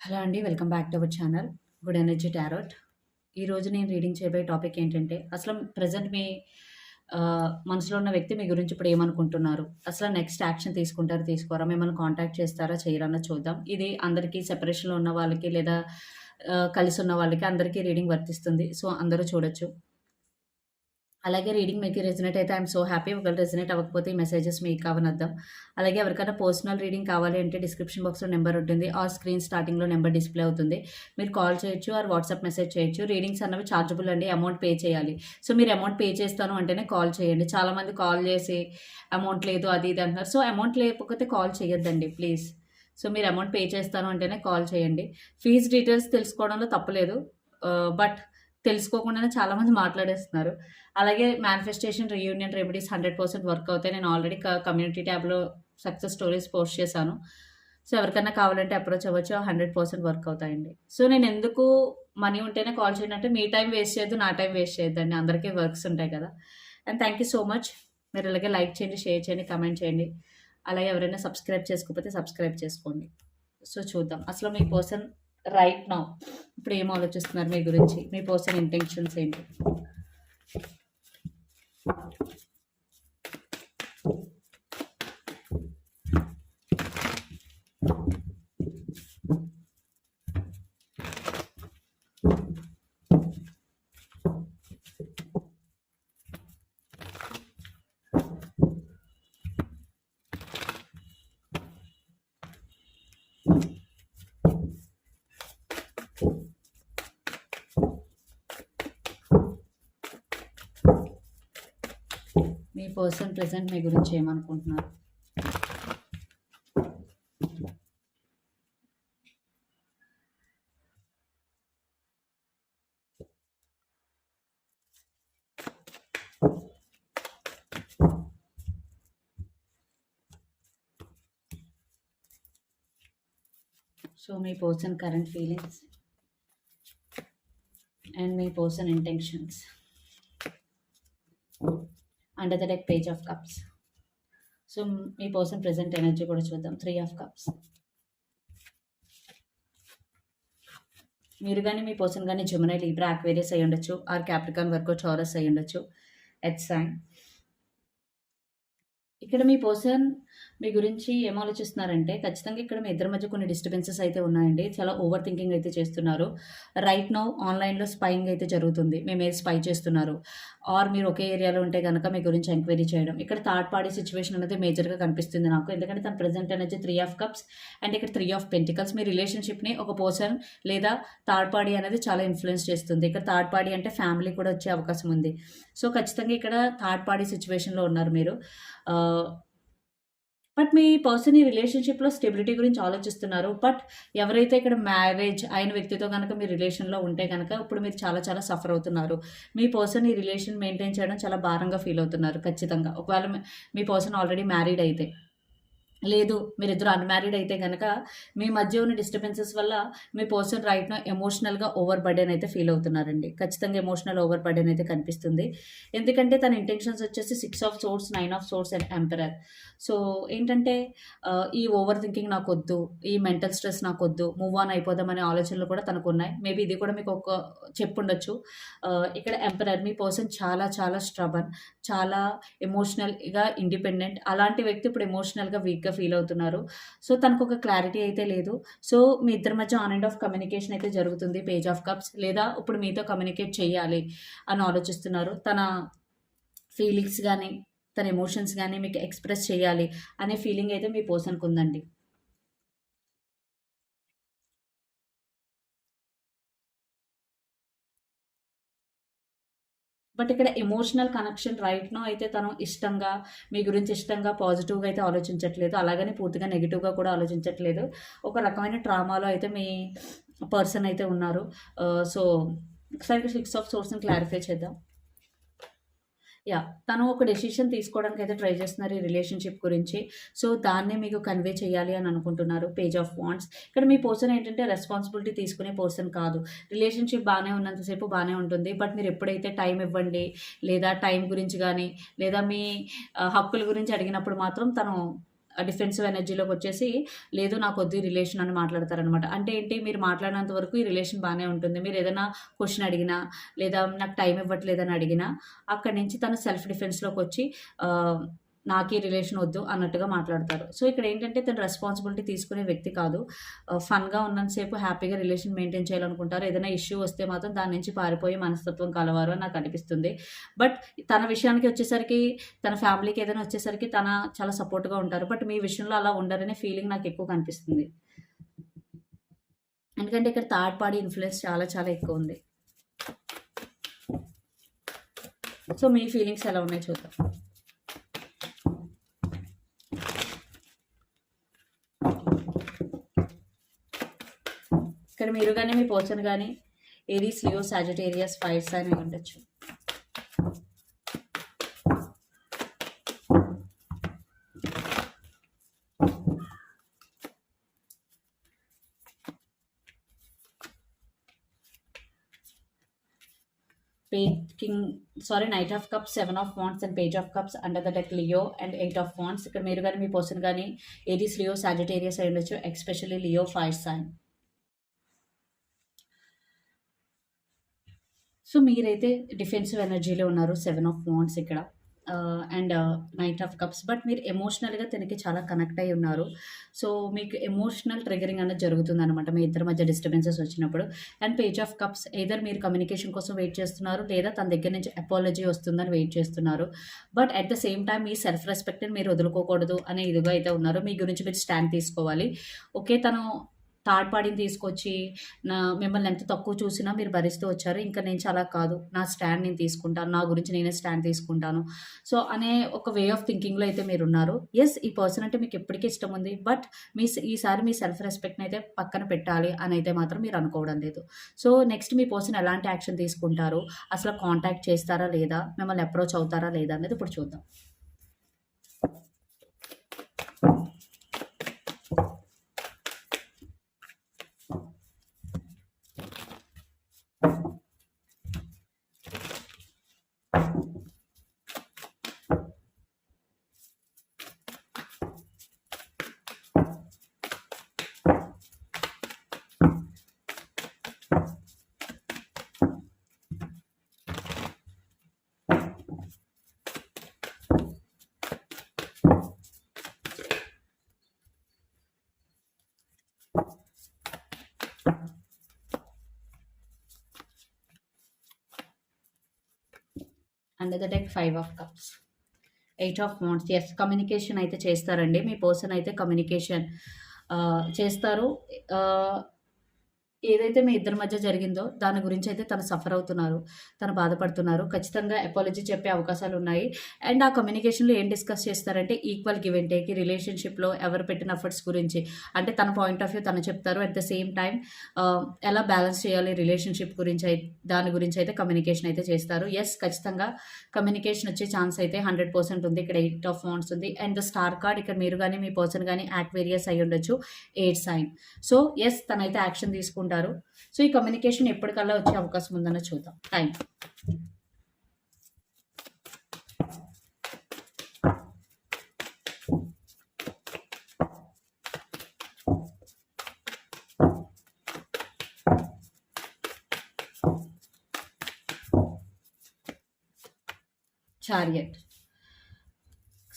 Hello అండి welcome back to our channel good energy tarot. ఈరోజు నేను రీడింగ్ చేయబోయే టాపిక్ ఏంటంటే అసలు ప్రజెంట్ మీ మనసులో ఉన్న వ్యక్తి మీ గురించి ఇప్పుడు ఏమనుకుంటున్నారు? అసలు నెక్స్ట్ యాక్షన్ తీసుకుంటారా తీసుకోరా? మిమ్మల్ని కాంటాక్ట్ చేస్తారా చేయరన్నా చూద్దాం. ఇది అందరికీ సెపరేషన్లో ఉన్న వాళ్ళకి లేదా కలిసి ఉన్న వాళ్ళకి అందరికీ రీడింగ్ వర్తిస్తుంది. సో అందరూ చూడొచ్చు. అలాగే రీడింగ్ మీకు రెజినేట్ అయితే ఐఎమ్ సో హ్యాపీ ఒకవేళ రెజినేట్ అవ్వకపోతే ఈ మెసేజెస్ మీకు కావనద్దాం. అలాగే ఎవరికైనా పర్సనల్ రీడింగ్ కావాలి అంటే డిస్క్రిప్షన్ బాక్స్లో నెంబర్ ఉంటుంది. ఆ స్క్రీన్ స్టార్టింగ్లో నెంబర్ డిస్ప్లే అవుతుంది. మీరు కాల్ చేయొచ్చు ఆర్ వాట్సాప్ మెసేజ్ చేయొచ్చు. రీడింగ్స్ అన్నవి ఛార్జబుల్ అండి. అమౌంట్ పే చేయాలి. సో మీరు అమౌంట్ పే చేస్తాను అంటేనే కాల్ చేయండి. చాలామంది కాల్ చేసి అమౌంట్ లేదు అది ఇది అంటున్నారు. సో అమౌంట్ లేకపోతే కాల్ చేయొద్దండి. ప్లీజ్ సో మీరు అమౌంట్ పే చేస్తాను అంటేనే కాల్ చేయండి. ఫీజ్ డీటెయిల్స్ తెలుసుకోవడంలో తప్పలేదు. బట్ uh, తెలుసుకోకుండానే చాలామంది మాట్లాడేస్తున్నారు. అలాగే manifestation reunion remedies hundred percent work అవుతాయి. నేను ఆల్రెడీ కమ్యూనిటీ ట్యాబ్లో సక్సెస్ స్టోరీస్ పోస్ట్ చేశాను. సో ఎవరికైనా కావాలంటే అప్రోచ్ అవ్వచ్చు. హండ్రెడ్ పర్సెంట్ వర్క్ అవుతాయండి. సో నేను ఎందుకు మనీ ఉంటేనే కాల్ చేయండి అంటే మీ టైం వేస్ట్ చేయొద్దు నా టైం వేస్ట్ చేయొద్దండి. అందరికీ వర్క్స్ ఉంటాయి కదా. And thank you so much మీరు అలాగే లైక్ చేయండి షేర్ చేయండి కమెంట్ చేయండి. అలాగే ఎవరైనా సబ్స్క్రైబ్ చేసుకోకపోతే సబ్స్క్రైబ్ చేసుకోండి. సో చూద్దాం. అసలు మీ పర్సన్ రైట్ నౌ ఇప్పుడు ఏం ఆలోచిస్తున్నారు మీ గురించి? మీ పర్సన్ ఇంటెన్షన్స్ ఏంటి? మీ పర్సన్ ప్రజెంట్ మీ గురించి ఏమనుకుంటున్నారు? సో మీ person current feelings? And me person intentions under the deck page of cups so me person present energy కూడా చూద్దాం. త్రీ ఆఫ్ కప్స్ మీరు కానీ మీ పర్సన్ కానీ జమునై లీబ్రా అక్వేరియస్ అయ్యి ఉండొచ్చు. ఆర్ క్యాప్రికాన్ వర్క్ చౌరస్ అయ్యి ఉండొచ్చు. ఎట్ సైన్ ఇక్కడ మీ పర్సన్ మీ గురించి ఏం ఆలోచిస్తున్నారంటే ఖచ్చితంగా ఇక్కడ మీ ఇద్దరి మధ్య కొన్ని డిస్టర్బెన్సెస్ అయితే ఉన్నాయండి. చాలా ఓవర్ థింకింగ్ అయితే చేస్తున్నారు. రైట్ నౌ ఆన్లైన్లో స్పైయింగ్ అయితే జరుగుతుంది. మేము ఏది స్పై చేస్తున్నారు. ఆర్ మీరు ఒకే ఏరియాలో ఉంటే కనుక మీ గురించి ఎంక్వైరీ చేయడం. ఇక్కడ థర్డ్ పార్టీ సిచ్యువేషన్ అనేది మేజర్గా కనిపిస్తుంది నాకు. ఎందుకంటే తన ప్రజెంట్ అనేది త్రీ ఆఫ్ కప్స్ అండ్ ఇక్కడ త్రీ ఆఫ్ పెంటికల్స్ మీ రిలేషన్షిప్ని ఒక పర్సన్ లేదా థర్డ్ పార్టీ అనేది చాలా ఇన్ఫ్లుయెన్స్ చేస్తుంది. ఇక్కడ థర్డ్ పార్టీ అంటే ఫ్యామిలీ కూడా వచ్చే అవకాశం ఉంది. సో ఖచ్చితంగా ఇక్కడ థర్డ్ పార్టీ సిచ్యువేషన్లో ఉన్నారు మీరు. Uh, బట్ మీ పర్సన్ ఈ రిలేషన్షిప్లో స్టెబిలిటీ గురించి ఆలోచిస్తున్నారు. బట్ ఎవరైతే ఇక్కడ మ్యారేజ్ అయిన వ్యక్తితో కనుక మీ రిలేషన్లో ఉంటే కనుక ఇప్పుడు మీరు చాలా చాలా సఫర్ అవుతున్నారు. మీ పర్సన్ ఈ రిలేషన్ మెయింటైన్ చేయడం చాలా భారంగా ఫీల్ అవుతున్నారు ఖచ్చితంగా. ఒకవేళ మీ- పర్సన్ ఆల్రెడీ మ్యారీడ్ అయితే. లేదు మీరిద్దరు అన్మ్యారీడ్ అయితే కనుక మీ మధ్య ఉన్న డిస్టర్బెన్సెస్ వల్ల మీ పర్సన్ రైట్ను ఎమోషనల్గా ఓవర్ బర్డెన్ అయితే ఫీల్ అవుతున్నారండి. ఖచ్చితంగా ఎమోషనల్ ఓవర్ బర్డెన్ అయితే కనిపిస్తుంది. ఎందుకంటే తన ఇంటెన్షన్స్ వచ్చేసి six of swords nine of swords and emperor so ఏంటంటే ఈ ఓవర్ థింకింగ్ నాకు వద్దు ఈ మెంటల్ స్ట్రెస్ నాకు వద్దు మూవ్ ఆన్ అయిపోదామనే ఆలోచనలు కూడా తనకు ఉన్నాయి మేబీ ఇది కూడా మీకు ఒక చెప్పుండొచ్చు. ఇక్కడ ఎంపరర్ మీ పర్సన్ చాలా చాలా స్ట్రబన్ చాలా ఎమోషనల్గా ఇండిపెండెంట్ అలాంటి వ్యక్తి ఇప్పుడు ఎమోషనల్గా వీక్గా ఫీల్ అవుతున్నారు. సో తనకు ఒక క్లారిటీ అయితే లేదు. సో మీ ఇద్దరి మధ్య ఆన్ అండ్ ఆఫ్ కమ్యూనికేషన్ అయితే జరుగుతుంది పేజ్ ఆఫ్ కప్స్ లేదా ఇప్పుడు మీతో కమ్యూనికేట్ చేయాలి అని ఆలోచిస్తున్నారు. తన ఫీలింగ్స్ కానీ తన ఎమోషన్స్ కానీ మీకు ఎక్స్ప్రెస్ చేయాలి అనే ఫీలింగ్ అయితే మీ పర్సన్కి ఉందండి. బట్ ఇక్కడ ఎమోషనల్ కనెక్షన్ రైట్ నో అయితే తను ఇష్టంగా మీ గురించి ఇష్టంగా పాజిటివ్గా అయితే ఆలోచించట్లేదు. అలాగని పూర్తిగా నెగిటివ్గా కూడా ఆలోచించట్లేదు. ఒక రకమైన ట్రామాలో అయితే మీ పర్సన్ అయితే ఉన్నారు. Uh, సో ఒకసారి సిక్స్ ఆఫ్ సోర్స్ని క్లారిఫై చేద్దాం. యా తను ఒక డెసిషన్ తీసుకోవడానికి అయితే ట్రై చేస్తున్నారు ఈ రిలేషన్షిప్ గురించి. సో దాన్నే మీకు కన్వే చేయాలి అని అనుకుంటున్నారు పేజ్ ఆఫ్ వాంట్స్ ఇక్కడ మీ పర్సన్ ఏంటంటే రెస్పాన్సిబిలిటీ తీసుకునే పర్సన్ కాదు. రిలేషన్షిప్ బాగానే ఉన్నంతసేపు బాగానే ఉంటుంది. బట్ మీరు ఎప్పుడైతే టైం ఇవ్వండి లేదా టైం గురించి కానీ లేదా మీ uh, హక్కుల గురించి అడిగినప్పుడు మాత్రం తను డిఫెన్సివ్ ఎనర్జీలోకి వచ్చేసి లేదు నాకు వద్దు రిలేషన్ అని మాట్లాడతారనమాట. అంటే ఏంటి? మీరు మాట్లాడినంత వరకు ఈ రిలేషన్ బాగానే ఉంటుంది. మీరు ఏదైనా క్వశ్చన్ అడిగినా లేదా నాకు టైం ఇవ్వట్లేదని అడిగినా అక్కడి నుంచి తను సెల్ఫ్ డిఫెన్స్లోకి వచ్చి నాకు ఈ రిలేషన్ వద్దు అన్నట్టుగా మాట్లాడతారు. సో ఇక్కడ ఏంటంటే తను రెస్పాన్సిబిలిటీ తీసుకునే వ్యక్తి కాదు. ఫన్గా ఉన్నంతసేపు హ్యాపీగా రిలేషన్ మెయింటైన్ చేయాలనుకుంటారు. ఏదైనా ఇష్యూ వస్తే మాత్రం దాని నుంచి పారిపోయే మనస్తత్వం కలవారు అని నాకు అనిపిస్తుంది. బట్ తన విషయానికి వచ్చేసరికి తన ఫ్యామిలీకి ఏదైనా వచ్చేసరికి తన చాలా సపోర్ట్గా ఉంటారు. బట్ మీ విషయంలో అలా ఉండరనే ఫీలింగ్ నాకు ఎక్కువ కనిపిస్తుంది ఎందుకంటే ఇక్కడ థర్డ్ పార్టీ ఇన్ఫ్లుయెన్స్ చాలా చాలా ఎక్కువ ఉంది. సో మీ ఫీలింగ్స్ ఎలా ఉన్నాయి చూద్దాం. ఇక్కడ మీరు కానీ మీ పర్సన్ కానీ ఏది లియో సాజిటేరియస్ ఫైర్స్ అని ఉండొచ్చు. King sorry knight of cups seven of wands and page of cups under the deck Leo and eight of wands ఇక్కడ మీరు కానీ మీ పర్సన్ కానీ ఏది లియో సాజిటేరియస్ అయి ఉండొచ్చు especially Leo fire sign so మీరైతే డిఫెన్సివ్ ఎనర్జీలో ఉన్నారు సెవెన్ ఆఫ్ వాండ్స్ ఇక్కడ. And knight of cups but మీరు ఎమోషనల్గా తనకి చాలా కనెక్ట్ అయి ఉన్నారు. సో మీకు ఎమోషనల్ ట్రిగరింగ్ అనేది జరుగుతుంది అనమాట మీ ఇద్దరి మధ్య డిస్టర్బెన్సెస్ వచ్చినప్పుడు. And page of cups either మీరు కమ్యూనికేషన్ కోసం వెయిట్ చేస్తున్నారు లేదా తన దగ్గర నుంచి అపాలజీ వస్తుందని వెయిట్ చేస్తున్నారు. But at the same time me self రెస్పెక్ట్ని మీరు వదులుకోకూడదు అనే ఇదిగా అయితే ఉన్నారు. మీ గురించి మీరు స్టాండ్ తీసుకోవాలి. ఓకే తను థర్డ్ పార్టీని తీసుకొచ్చి నా మిమ్మల్ని ఎంత తక్కువ చూసినా మీరు భరిస్తూ వచ్చారు. ఇంకా నేను చాలా కాదు. నా స్టాండ్ నేను తీసుకుంటాను. నా గురించి నేనే స్టాండ్ తీసుకుంటాను. సో అనే ఒక వే ఆఫ్ థింకింగ్లో అయితే మీరు ఉన్నారు ఎస్ ఈ పర్సన్ అంటే మీకు ఎప్పటికీ ఇష్టం ఉంది. బట్ మీ ఈసారి మీ సెల్ఫ్ రెస్పెక్ట్ని అయితే పక్కన పెట్టాలి అని అయితే మాత్రం మీరు అనుకోవడం లేదు. సో నెక్స్ట్ మీ పర్సన్ ఎలాంటి యాక్షన్ తీసుకుంటారు? అసలు కాంటాక్ట్ చేస్తారా లేదా? మిమ్మల్ని అప్రోచ్ అవుతారా లేదా అనేది ఇప్పుడు చూద్దాం. you under the deck five of cups eight of wands yes communication అయితే చేస్తారండి. మీ పర్సన్ అయితే కమ్యూనికేషన్ uh, చేస్తారు. Uh, ఏదైతే మీ ఇద్దరి మధ్య జరిగిందో దాని గురించి అయితే తను సఫర్ అవుతున్నారు తను బాధపడుతున్నారు. ఖచ్చితంగా అపాలజీ చెప్పే అవకాశాలు ఉన్నాయి. అండ్ ఆ కమ్యూనికేషన్లో ఏం డిస్కస్ చేస్తారంటే ఈక్వల్ గివ్ అండ్ టేక్ రిలేషన్షిప్లో ఎవరు పెట్టిన ఎఫర్ట్స్ గురించి. అంటే తన పాయింట్ ఆఫ్ వ్యూ తను చెప్తారు. అట్ ద సేమ్ టైం ఎలా బ్యాలెన్స్ చేయాలి రిలేషన్షిప్ గురించి అయితే దాని గురించి అయితే కమ్యూనికేషన్ అయితే చేస్తారు. ఎస్ ఖచ్చితంగా కమ్యూనికేషన్ వచ్చే ఛాన్స్ అయితే హండ్రెడ్ పర్సెంట్ ఉంది. ఇక్కడ ఎయిట్ ఆఫ్ ఫోన్స్ ఉంది. అండ్ ద స్టార్ కార్డ్ ఇక్కడ మీరు కానీ మీ పర్సన్ కానీ యాక్వేరియస్ అయి ఉండొచ్చు ఎయిట్ సైన్ సో ఎస్ తనైతే యాక్షన్ తీసుకుంటారు. సో ఈ కమ్యూనికేషన్ ఎప్పటికల్లా వచ్చే అవకాశం ఉందన్న చూద్దాం. టైం చారియట్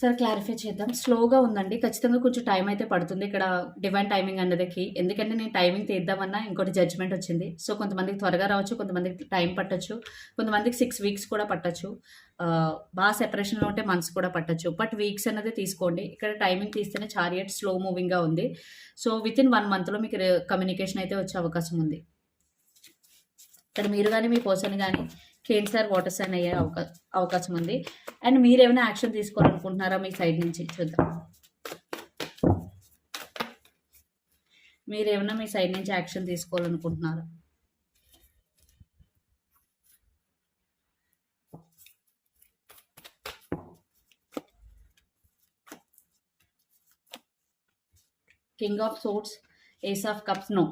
సార్ క్లారిఫై చేద్దాం. స్లోగా ఉందండి. ఖచ్చితంగా కొంచెం టైం అయితే పడుతుంది. ఇక్కడ డివైన్ టైమింగ్ అన్నది ఎందుకంటే నేను టైమింగ్ తీద్దామన్నా ఇంకోటి జడ్జ్మెంట్ వచ్చింది. సో కొంతమందికి త్వరగా రావచ్చు కొంతమందికి టైం పట్టచ్చు. కొంతమందికి సిక్స్ వీక్స్ కూడా పట్టచ్చు. బాగా సెపరేషన్లో ఉంటే మంత్స్ కూడా పట్టచ్చు. బట్ వీక్స్ అనేది తీసుకోండి. ఇక్కడ టైమింగ్ తీస్తేనే చారియట్ స్లో మూవింగ్గా ఉంది. సో విత్ ఇన్ వన్ మంత్లో మీకు కమ్యూనికేషన్ అయితే వచ్చే అవకాశం ఉంది. ఇక్కడ మీరు కానీ మీ పర్సన్ కానీ కేన్సర్ వాటర్ సైన్ అయ్యే అవకా అవకాశం ఉంది. అండ్ మీరు ఏమైనా యాక్షన్ తీసుకోవాలనుకుంటున్నారా మీ సైడ్ నుంచి? చూద్దాం. మీరు ఏమైనా మీ సైడ్ నుంచి action తీసుకోవాలనుకుంటున్నారా? King of swords ace of cups no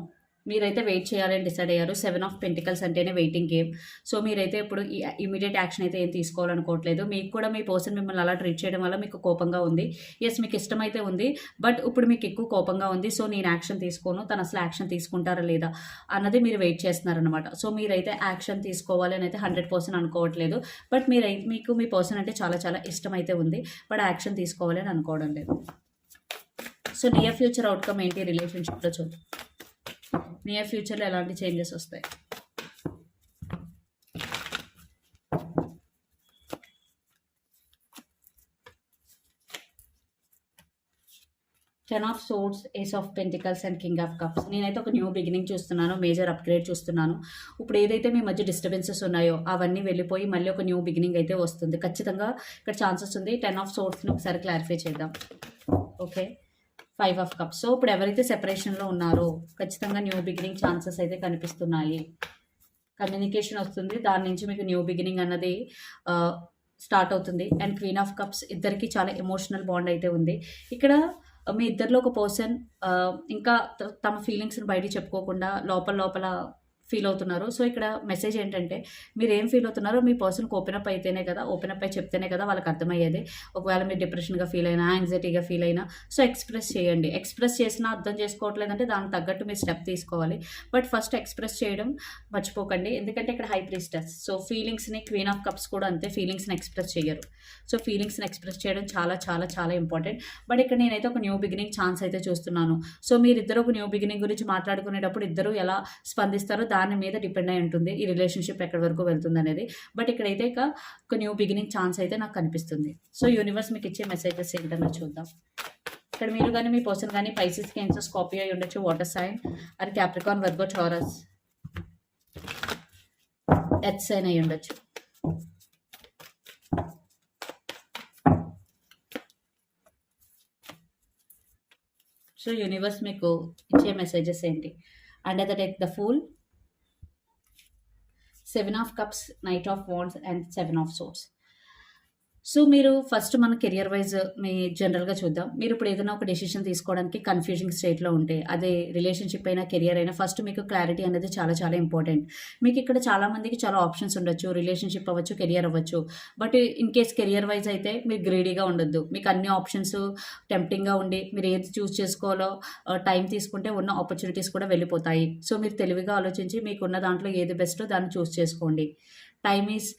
మీరైతే వెయిట్ చేయాలని డిసైడ్ అయ్యారు. సెవెన్ ఆఫ్ పెంటికల్స్ అంటేనే వెయిటింగ్ గేమ్ సో మీరైతే ఇప్పుడు ఇమీడియట్ యాక్షన్ అయితే ఏం తీసుకోవాలనుకోవట్లేదు. మీకు కూడా మీ పర్సన్ మిమ్మల్ని అలా ట్రీట్ చేయడం వల్ల మీకు కోపంగా ఉంది. ఎస్ మీకు ఇష్టమైతే ఉంది బట్ ఇప్పుడు మీకు ఎక్కువ కోపంగా ఉంది సో నేను యాక్షన్ తీసుకోను తను అసలు యాక్షన్ తీసుకుంటారా లేదా అన్నది మీరు వెయిట్ చేస్తున్నారనమాట సో మీరైతే యాక్షన్ తీసుకోవాలి అని అయితే హండ్రెడ్ పర్సెంట్ అనుకోవట్లేదు. బట్ మీరు మీకు మీ పర్సన్ అంటే చాలా చాలా ఇష్టం అయితే ఉంది బట్ యాక్షన్ తీసుకోవాలి అని అనుకోవడం లేదు. సో నియర్ ఫ్యూచర్ అవుట్కమ్ ఏంటి? రిలేషన్షిప్లో చూద్దాం. నియర్ ఫ్యూచర్లో ఎలాంటి చేంజెస్ వస్తాయి? Ten of swords ace of pentacles and king of cups నేనైతే ఒక న్యూ బిగినింగ్ చూస్తున్నాను మేజర్ అప్గ్రేడ్ చూస్తున్నాను. ఇప్పుడు ఏదైతే మీ మధ్య డిస్టర్బెన్సెస్ ఉన్నాయో అవన్నీ వెళ్ళిపోయి మళ్ళీ ఒక న్యూ బిగినింగ్ అయితే వస్తుంది. ఖచ్చితంగా ఇక్కడ ఛాన్సెస్ ఉంది. టెన్ ఆఫ్ సోర్స్ని ఒకసారి క్లారిఫై చేద్దాం. Okay five of cups. So ఇప్పుడు ఎవరైతే సెపరేషన్లో ఉన్నారో ఖచ్చితంగా న్యూ బిగినింగ్ ఛాన్సెస్ అయితే కనిపిస్తున్నాయి. కమ్యూనికేషన్ వస్తుంది. దాని నుంచి మీకు న్యూ బిగినింగ్ అన్నది స్టార్ట్ అవుతుంది. అండ్ క్వీన్ ఆఫ్ కప్స్ ఇద్దరికి చాలా ఎమోషనల్ బాండ్ అయితే ఉంది. ఇక్కడ మీ ఇద్దరిలో ఒక పర్సన్ ఇంకా తమ ఫీలింగ్స్ని బయట చెప్పుకోకుండా లోపల లోపల ఫీల్ అవుతున్నారు. సో ఇక్కడ మెసేజ్ ఏంటంటే మీరు ఏం ఫీల్ అవుతున్నారో మీ పర్సన్కి ఓపెన్ అప్ అయితేనే కదా ఓపెన్ అప్ అయి చెప్తేనే కదా వాళ్ళకి అర్థమయ్యేది. ఒకవేళ మీరు డిప్రెషన్గా ఫీల్ అయినా యాంగ్జైటీగా ఫీల్ అయినా సో ఎక్స్ప్రెస్ చేయండి. ఎక్స్ప్రెస్ చేసినా అర్థం చేసుకోవట్లేదంటే దానికి తగ్గట్టు మీరు స్టెప్ తీసుకోవాలి. బట్ ఫస్ట్ ఎక్స్ప్రెస్ చేయడం మర్చిపోకండి. ఎందుకంటే ఇక్కడ హై ప్రీస్టస్. సో ఫీలింగ్స్ని క్వీన్ ఆఫ్ కప్స్ కూడా అంతే ఫీలింగ్స్ని ఎక్స్ప్రెస్ చేయరు. సో ఫీలింగ్స్ని ఎక్స్ప్రెస్ చేయడం చాలా చాలా చాలా ఇంపార్టెంట్. బట్ ఇక్కడ నేనైతే ఒక న్యూ బిగినింగ్ ఛాన్స్ అయితే చూస్తున్నాను. సో మీరిద్దరు ఒక న్యూ బిగినింగ్ గురించి మాట్లాడుకునేటప్పుడు ఇద్దరు ఎలా స్పందిస్తారో దాని దాని మీద డిపెండ్ అయి ఉంటుంది. ఈ రిలేషన్షిప్ ఎక్కడి వరకు వెళ్తుంది అనేది బట్ ఇక్కడైతే ఇక ఒక న్యూ బిగినింగ్ ఛాన్స్ అయితే నాకు కనిపిస్తుంది. సో యూనివర్స్ మీకు ఇచ్చే మెసేజెస్ ఏంటన్నా చూద్దాం. ఇక్కడ మీరు కానీ మీ పర్సన్ కానీ పైసెస్ క్యాన్సర్ స్కాపీ అయి ఉండొచ్చు. వాటర్ సైన్ అది Capricorn Virgo Taurus earth sign అయి ఉండొచ్చు. సో యూనివర్స్ మీకు ఇచ్చే మెసేజెస్ ఏంటి? Under the deck the fool seven of cups knight of wands and seven of swords. So మీరు ఫస్ట్ మన కెరియర్ వైజ్ మీ జనరల్గా చూద్దాం. మీరు ఇప్పుడు ఏదైనా ఒక డెసిషన్ తీసుకోవడానికి కన్ఫ్యూజింగ్ స్టేట్లో ఉంటే అదే రిలేషన్షిప్ అయినా కెరియర్ అయినా ఫస్ట్ మీకు క్లారిటీ అనేది చాలా చాలా ఇంపార్టెంట్ మీకు ఇక్కడ చాలామందికి చాలా ఆప్షన్స్ ఉండొచ్చు. రిలేషన్షిప్ అవ్వచ్చు కెరియర్ అవ్వచ్చు. But in case career wise అయితే మీరు గ్రీడీగా ఉండొద్దు. మీకు అన్ని ఆప్షన్స్ టెంప్టింగ్గా ఉండి మీరు ఏది చూస్ చేసుకోవాలో టైం తీసుకుంటే ఉన్న ఆపర్చునిటీస్ కూడా వెళ్ళిపోతాయి. సో మీరు తెలివిగా ఆలోచించి మీకున్న దాంట్లో ఏది బెస్టో దాన్ని చూస్ చేసుకోండి. Time is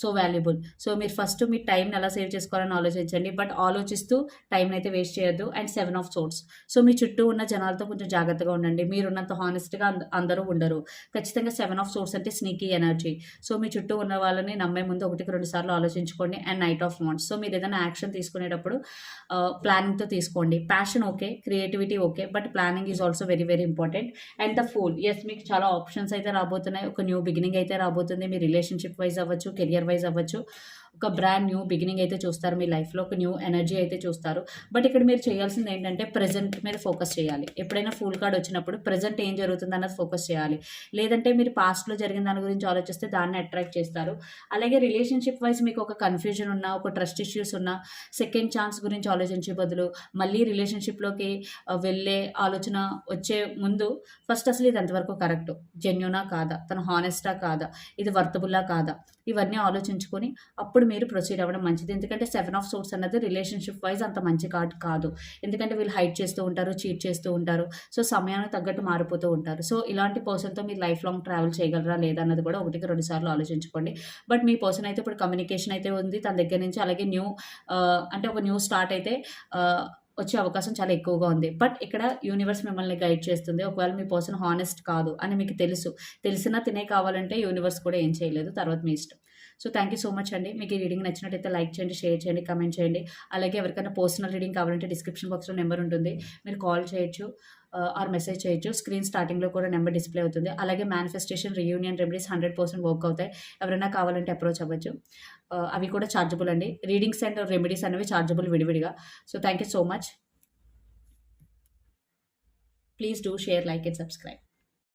so valuable so మీరు ఫస్ట్ మీ టైంని ఎలా సేవ్ చేసుకోవాలని ఆలోచించండి. బట్ ఆలోచిస్తూ టైంని అయితే వేస్ట్ చేయొద్దు. And seven of swords so మీ చుట్టూ ఉన్న జనాలతో కొంచెం జాగ్రత్తగా ఉండండి. మీరున్నంత హానెస్ట్గా అందరూ ఉండరు. ఖచ్చితంగా సెవెన్ ఆఫ్ సోర్స్ అంటే స్నీకీ ఎనర్జీ సో మీ చుట్టూ ఉన్న వాళ్ళని నమ్మే ముందు ఒకటికి రెండు సార్లు ఆలోచించుకోండి. And knight of wands so మీరు ఏదైనా యాక్షన్ తీసుకునేటప్పుడు uh, ప్లానింగ్తో తీసుకోండి. Passion okay creativity okay but planning is also very very important and the fool yes మీకు చాలా ఆప్షన్స్ అయితే రాబోతున్నాయి. ఒక న్యూ బిగినింగ్ అయితే రాబోతుంది. మీ రిలేషన్షిప్ వైజ్ అవ్వచ్చు కెరియర్ వైజ్ అవ్వచ్చు. ఒక బ్రాండ్ న్యూ బిగినింగ్ అయితే చూస్తారు. మీ లైఫ్లో ఒక న్యూ ఎనర్జీ అయితే చూస్తారు. బట్ ఇక్కడ మీరు చేయాల్సింది ఏంటంటే ప్రజెంట్ మీద ఫోకస్ చేయాలి. ఎప్పుడైనా ఫుల్ కార్డ్ వచ్చినప్పుడు ప్రజెంట్ ఏం జరుగుతుంది అన్నది ఫోకస్ చేయాలి. లేదంటే మీరు పాస్ట్లో జరిగిన దాని గురించి ఆలోచిస్తే దాన్ని అట్రాక్ట్ చేస్తారు. అలాగే రిలేషన్షిప్ వైజ్ మీకు ఒక కన్ఫ్యూజన్ ఉన్నా ఒక ట్రస్ట్ ఇష్యూస్ ఉన్నా సెకండ్ ఛాన్స్ గురించి ఆలోచించే బదులు మళ్ళీ రిలేషన్షిప్లోకి వెళ్ళే ఆలోచన వచ్చే ముందు ఫస్ట్ అసలు ఇది ఎంతవరకు కరెక్ట్ జెన్యునా కాదా? తన హానెస్టా కాదా? ఇది వర్తబుల్లా కాదా? ఇవన్నీ ఆలోచించుకొని అప్పుడు మీరు ప్రొసీడ్ అవ్వడం మంచిది. ఎందుకంటే సెవెన్ ఆఫ్ సోర్స్ అన్నది రిలేషన్షిప్ వైజ్ అంత మంచి కార్డ్ కాదు. ఎందుకంటే వీళ్ళు హైట్ చేస్తూ ఉంటారు చీట్ చేస్తూ ఉంటారు. సో సమయానికి తగ్గట్టు మారిపోతూ ఉంటారు. సో ఇలాంటి పర్సన్తో మీరు లైఫ్ లాంగ్ ట్రావెల్ చేయగలరా లేదా అన్నది కూడా ఒకటికి రెండు సార్లు ఆలోచించుకోండి. బట్ మీ పర్సన్ అయితే ఇప్పుడు కమ్యూనికేషన్ అయితే ఉంది. తన దగ్గర నుంచి అలాగే న్యూ అంటే ఒక న్యూ స్టార్ట్ అయితే వచ్చే అవకాశం చాలా ఎక్కువగా ఉంది. బట్ ఇక్కడ యూనివర్స్ మిమ్మల్ని గైడ్ చేస్తుంది. ఒకవేళ మీ పర్సన్ హానెస్ట్ కాదు అని మీకు తెలుసు. తెలిసినా తినే కావాలంటే యూనివర్స్ కూడా ఏం చేయలేదు. తర్వాత మీ ఇష్టం. So thank you so much అండి. మీకు ఈ రీడింగ్ నచ్చినట్టయితే లైక్ చేయండి షేర్ చేయండి కమెంట్ చేయండి. అలాగే ఎవరికైనా పర్సనల్ రీడింగ్ కావాలంటే డిస్క్రిప్షన్ బాక్స్లో నెంబర్ ఉంటుంది. మీరు కాల్ చేయొచ్చు. ఆర్ మెసేజ్ చేయొచ్చు. స్క్రీన్ స్టార్టింగ్లో కూడా నెంబర్ డిస్ప్లే అవుతుంది. అలాగే manifestation reunion remedies hundred percent work అవుతాయి. ఎవరైనా కావాలంటే అప్రోచ్ అవ్వచ్చు. అవి కూడా ఛార్జబుల్ అండి. రీడింగ్స్ అండ్ రెమెడీస్ అనేవి ఛార్జబుల్ విడివిడిగా. So thank you so much please do share like and subscribe